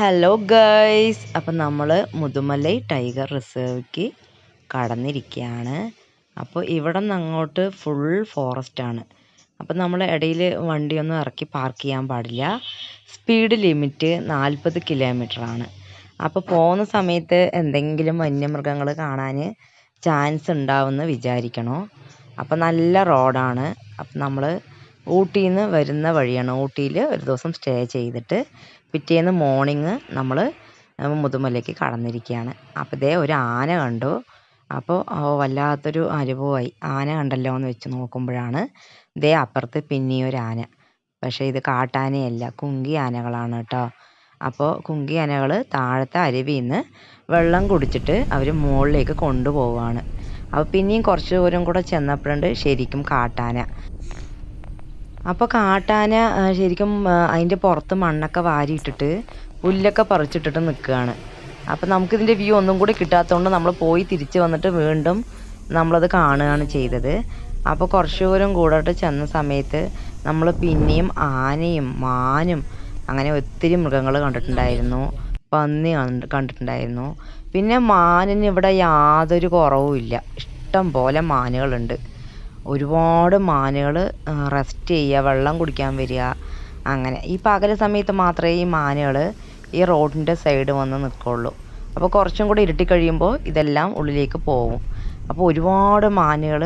Hello guys അപ്പം നമ്മൾ Mudumalai tiger റിസർവ്ക്ക് കടന്നിരിക്കുകയാണ് അപ്പോൾ ഇവിടെ നിന്ന് അങ്ങോട്ട് ഫുൾ ഫോറസ്റ്റ് ആണ്. അപ്പം നമ്മൾ ഇടയിൽ വണ്ടിയൊന്നും ഇറക്കി പാർക്ക് ചെയ്യാൻ പാടില്ല. സ്പീഡ് ലിമിറ്റ് നാൽപ്പത് ആണ്. അപ്പോൾ പോകുന്ന സമയത്ത് എന്തെങ്കിലും വന്യമൃഗങ്ങൾ കാണാൻ ചാൻസ് ഉണ്ടാവുമെന്ന് വിചാരിക്കണോ? അപ്പോൾ നല്ല റോഡാണ് അപ്പം നമ്മൾ ഊട്ടിയിൽ നിന്ന് വരുന്ന വഴിയാണ്. ഊട്ടിയിൽ ഒരു ദിവസം സ്റ്റേ ചെയ്തിട്ട് പിറ്റേന്ന് മോർണിംഗ് നമ്മൾ മുതുമലയ്ക്ക് കടന്നിരിക്കുകയാണ് അപ്പോൾ ദേ ഒരു ആന കണ്ടു. അപ്പോൾ വല്ലാത്തൊരു അനുഭവമായി. ആന കണ്ടല്ലോ എന്ന് വെച്ച് നോക്കുമ്പോഴാണ് ദേ അപ്പുറത്ത് പിന്നെയും ആന. പക്ഷേ ഇത് കാട്ടാനയല്ല കുങ്കി ആനകളാണ് കേട്ടോ. അപ്പോൾ കുങ്കി ആനകൾ താഴത്തെ അരുവിയിൽ നിന്ന് വെള്ളം കുടിച്ചിട്ട് അവർ മുകളിലേക്ക് കൊണ്ടുപോവാണ്. അപ്പോൾ പിന്നെയും കുറച്ച് ദൂരം കൂടെ ചെന്നപ്പോഴുണ്ട് ശരിക്കും കാട്ടാന. അപ്പോൾ കാട്ടാന ശരിക്കും അതിന്റെ പുറത്ത് മണ്ണൊക്കെ വാരിയിട്ടിട്ട് പുല്ലൊക്കെ പറിച്ചിട്ടിട്ട് നിൽക്കുകയാണ്. അപ്പോൾ ഇതിന്റെ വ്യൂ ഒന്നും കൂടി കിട്ടാത്തതുകൊണ്ട് നമ്മൾ പോയി തിരിച്ചു വന്നിട്ട് വീണ്ടും നമ്മളത് കാണുകയാണ് ചെയ്തത്. അപ്പോൾ കുറച്ച് ദൂരം കൂടോട്ട് ചെന്ന സമയത്ത് നമ്മൾ പിന്നെയും ആനയും മാനും അങ്ങനെ ഒത്തിരി മൃഗങ്ങൾ കണ്ടിട്ടുണ്ടായിരുന്നു. പന്നി കണ്ടിട്ടുണ്ടായിരുന്നു. പിന്നെ മാനിന് ഇവിടെ യാതൊരു കുറവുമില്ല. ഇഷ്ടം പോലെ മാനുകളുണ്ട്. ഒരുപാട് മാനുകൾ റെസ്റ്റ് ചെയ്യുക വെള്ളം കുടിക്കാൻ വരിക അങ്ങനെ. ഈ പകൽ സമയത്ത് മാത്രമേ ഈ മാനുകൾ ഈ റോഡിന്റെ സൈഡ് വന്ന് നിൽക്കുള്ളൂ അപ്പോൾ കുറച്ചും കൂടി ഇരുട്ടി കഴിയുമ്പോൾ ഇതെല്ലാം ഉള്ളിലേക്ക് പോകും. അപ്പോൾ ഒരുപാട് മാനുകൾ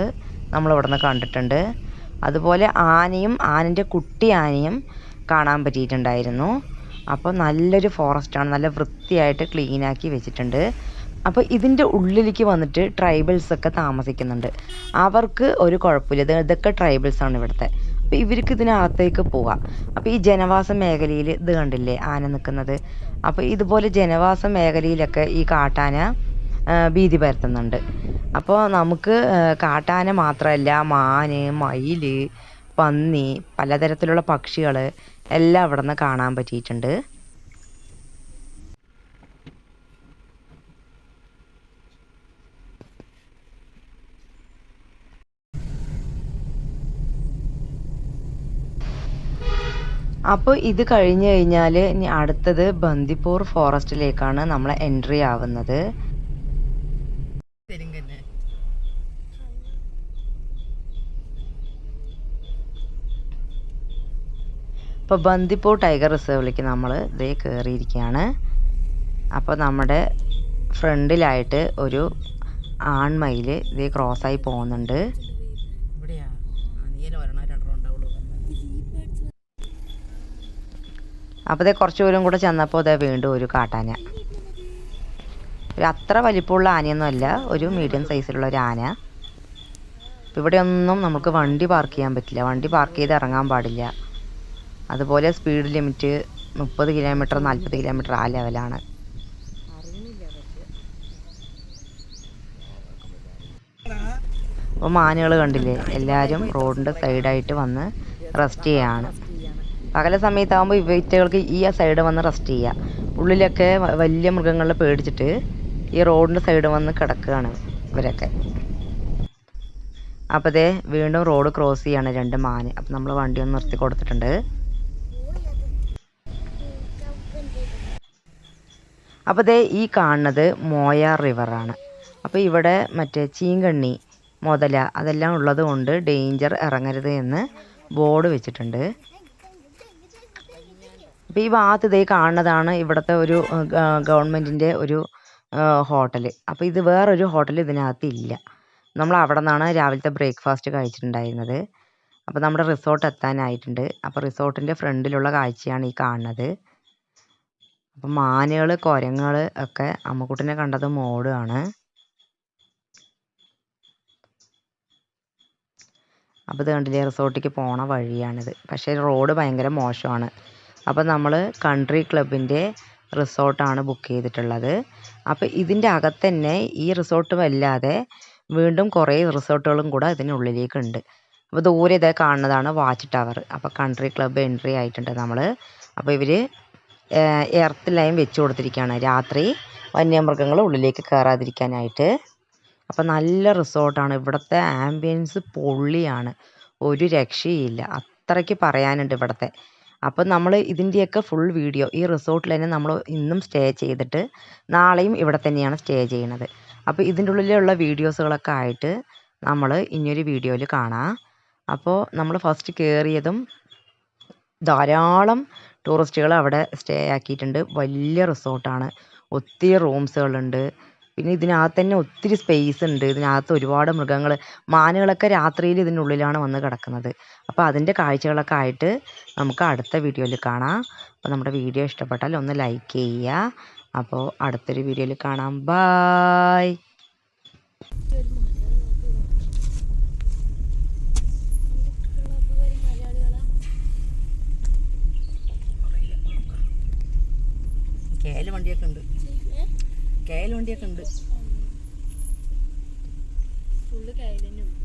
നമ്മൾ നിന്ന് കണ്ടിട്ടുണ്ട്. അതുപോലെ ആനയും ആനന്റെ കുട്ടി ആനയും കാണാൻ പറ്റിയിട്ടുണ്ടായിരുന്നു. അപ്പോൾ നല്ലൊരു ഫോറസ്റ്റാണ് നല്ല വൃത്തിയായിട്ട് ക്ലീനാക്കി വെച്ചിട്ടുണ്ട്. അപ്പോൾ ഇതിന്റെ ഉള്ളിലേക്ക് വന്നിട്ട് ട്രൈബൽസ് ഒക്കെ താമസിക്കുന്നുണ്ട്. അവർക്ക് ഒരു കുഴപ്പമില്ല. ഇത് ഇതൊക്കെ ട്രൈബൽസ് ആണ് ഇവിടുത്തെ. അപ്പോൾ ഇവർക്ക് ഇതിനകത്തേക്ക് പോവാം. അപ്പോൾ ഈ ജനവാസ മേഖലയിൽ ഇത് കണ്ടില്ലേ? ആന നിൽക്കുന്നത്. അപ്പോൾ ഇതുപോലെ ജനവാസ മേഖലയിലൊക്കെ ഈ കാട്ടാന ഭീതി പരത്തുന്നുണ്ട്. അപ്പോൾ നമുക്ക് കാട്ടാന മാത്രമല്ല മാന് മയിൽ പന്നി പലതരത്തിലുള്ള പക്ഷികൾ എല്ലാം അവിടെ നിന്ന് കാണാൻ പറ്റിയിട്ടുണ്ട്. അപ്പോൾ ഇത് കഴിഞ്ഞു കഴിഞ്ഞാൽ ഇനി അടുത്തത് ബന്ദിപ്പൂർ ഫോറസ്റ്റിലേക്കാണ് നമ്മൾ എൻട്രി ആവുന്നത്. ഇപ്പോൾ ബന്ദിപ്പൂർ ടൈഗർ റിസർവിലേക്ക് നമ്മൾ ഇതേ കയറിയിരിക്കുകയാണ് അപ്പോൾ നമ്മുടെ ഫ്രണ്ടിലായിട്ട് ഒരു ആൺമയിൽ ഇതേ ആയി പോകുന്നുണ്ട്. അപ്പോൾ ഇതേ കുറച്ച് ദൂരം കൂടെ ചെന്നപ്പോൾ ഇതേ വീണ്ടും ഒരു കാട്ടാന. ഒരു അത്ര വലിപ്പമുള്ള ആനയൊന്നുമല്ല ഒരു മീഡിയം സൈസിലുള്ള ഒരു ആന. ഇവിടെ ഒന്നും നമുക്ക് വണ്ടി പാർക്ക് ചെയ്യാൻ പറ്റില്ല. വണ്ടി പാർക്ക് ചെയ്ത് ഇറങ്ങാൻ പാടില്ല. അതുപോലെ സ്പീഡ് ലിമിറ്റ് മുപ്പത് കിലോമീറ്റർ നാൽപ്പത് കിലോമീറ്റർ ആ ലെവലാണ് അപ്പോൾ മാനുകൾ കണ്ടില്ലേ? എല്ലാവരും റോഡിന്റെ സൈഡായിട്ട് വന്ന് റെസ്റ്റ് ചെയ്യാണ്. പകല സമയത്താകുമ്പോൾ ഇവറ്റകൾക്ക് ഈ സൈഡ് വന്ന് റെസ്റ്റ് ചെയ്യുക ഉള്ളിലൊക്കെ വലിയ മൃഗങ്ങളെ പേടിച്ചിട്ട് ഈ റോഡിന്റെ സൈഡ് വന്ന് കിടക്കുകയാണ് ഇവരൊക്കെ. അപ്പോൾ ദേ വീണ്ടും റോഡ് ക്രോസ് ചെയ്യാണ് രണ്ട് മാന്. അപ്പം നമ്മൾ വണ്ടി ഒന്ന് നിർത്തി കൊടുത്തിട്ടുണ്ട്. അപ്പോൾ ദേ ഈ കാണുന്നത് മോയാർ റിവറാണ് അപ്പോൾ ഇവിടെ മറ്റേ ചീങ്കണ്ണി മുതല അതെല്ലാം ഉള്ളത് കൊണ്ട് ഡേഞ്ചർ ഇറങ്ങരുത് എന്ന് ബോർഡ് വെച്ചിട്ടുണ്ട്. അപ്പോൾ ഈ ഭാഗത്ത് ഇതേ കാണുന്നതാണ് ഇവിടുത്തെ ഒരു ഗവൺമെന്റിന്റെ ഒരു ഹോട്ടൽ അപ്പോൾ ഇത് വേറൊരു ഹോട്ടൽ ഇതിനകത്ത് ഇല്ല. നമ്മൾ അവിടെ നിന്നാണ് രാവിലത്തെ ബ്രേക്ക്ഫാസ്റ്റ് കഴിച്ചിട്ടുണ്ടായിരുന്നത്. അപ്പോൾ നമ്മുടെ റിസോർട്ട് എത്താനായിട്ടുണ്ട്. അപ്പോൾ റിസോർട്ടിന്റെ ഫ്രണ്ടിലുള്ള കാഴ്ചയാണ് ഈ കാണുന്നത്. അപ്പം മാനുകൾ കുരങ്ങൾ ഒക്കെ അമ്മക്കുട്ടിനെ കണ്ടത് മോഡാണ്. അപ്പോൾ ഇത് കണ്ടില്ലേ റിസോർട്ടിലേക്ക് പോണ വഴിയാണിത്. പക്ഷേ റോഡ് ഭയങ്കര മോശമാണ്. അപ്പോൾ നമ്മൾ കൺട്രി ക്ലബിന്റെ റിസോർട്ടാണ് ബുക്ക് ചെയ്തിട്ടുള്ളത്. അപ്പോൾ ഇതിന്റെ അകത്തന്നെ ഈ റിസോർട്ടും അല്ലാതെ വീണ്ടും കുറേ റിസോർട്ടുകളും കൂടെ ഇതിനുള്ളിലേക്കുണ്ട്. അപ്പോൾ ദൂരെ ഇതേ കാണുന്നതാണ് വാച്ച് ടവർ അപ്പോൾ കൺട്രി ക്ലബ്ബ് എൻട്രി ആയിട്ടുണ്ട് നമ്മൾ അപ്പോൾ ഇവർ എർത്ത് ലൈൻ വെച്ച് കൊടുത്തിരിക്കുകയാണ് രാത്രി വന്യമൃഗങ്ങൾ ഉള്ളിലേക്ക് കയറാതിരിക്കാനായിട്ട് അപ്പോൾ നല്ല റിസോർട്ടാണ് ഇവിടുത്തെ ആംബിയൻസ് പൊള്ളിയാണ്. ഒരു രക്ഷയില്ല. അത്രയ്ക്ക് പറയാനുണ്ട് ഇവിടുത്തെ. അപ്പോൾ നമ്മൾ ഇതിന്റെയൊക്കെ ഫുൾ വീഡിയോ ഈ റിസോർട്ടിൽ തന്നെ നമ്മൾ ഇന്നും സ്റ്റേ ചെയ്തിട്ട് നാളെയും ഇവിടെ തന്നെയാണ് സ്റ്റേ ചെയ്യണത്. അപ്പോൾ ഇതിന്റെ ഉള്ളിലുള്ള വീഡിയോസുകളൊക്കെ ആയിട്ട് നമ്മൾ ഇനിയൊരു വീഡിയോയിൽ കാണാം. അപ്പോൾ നമ്മൾ ഫസ്റ്റ് കയറിയതും ധാരാളം ടൂറിസ്റ്റുകൾ അവിടെ സ്റ്റേ ആക്കിയിട്ടുണ്ട്. വലിയ റിസോർട്ടാണ് ഒത്തിരി റൂംസുകളുണ്ട് പിന്നെ ഇതിനകത്ത് തന്നെ ഒത്തിരി സ്പേസ് ഉണ്ട്. ഇതിനകത്ത് ഒരുപാട് മൃഗങ്ങൾ മാനുകളൊക്കെ രാത്രിയിൽ ഇതിനുള്ളിലാണ് വന്ന് കിടക്കുന്നത്. അപ്പോൾ അതിന്റെ കാഴ്ചകളൊക്കെ ആയിട്ട് നമുക്ക് അടുത്ത വീഡിയോയിൽ കാണാം. അപ്പോൾ നമ്മുടെ വീഡിയോ ഇഷ്ടപ്പെട്ടാൽ ഒന്ന് ലൈക്ക് ചെയ്യുക. അപ്പോൾ അടുത്തൊരു വീഡിയോയിൽ കാണാം. ബായ് കേൽ വണ്ടിയൊക്കെ ഉണ്ട്. ഫുള്ള് കയലിനും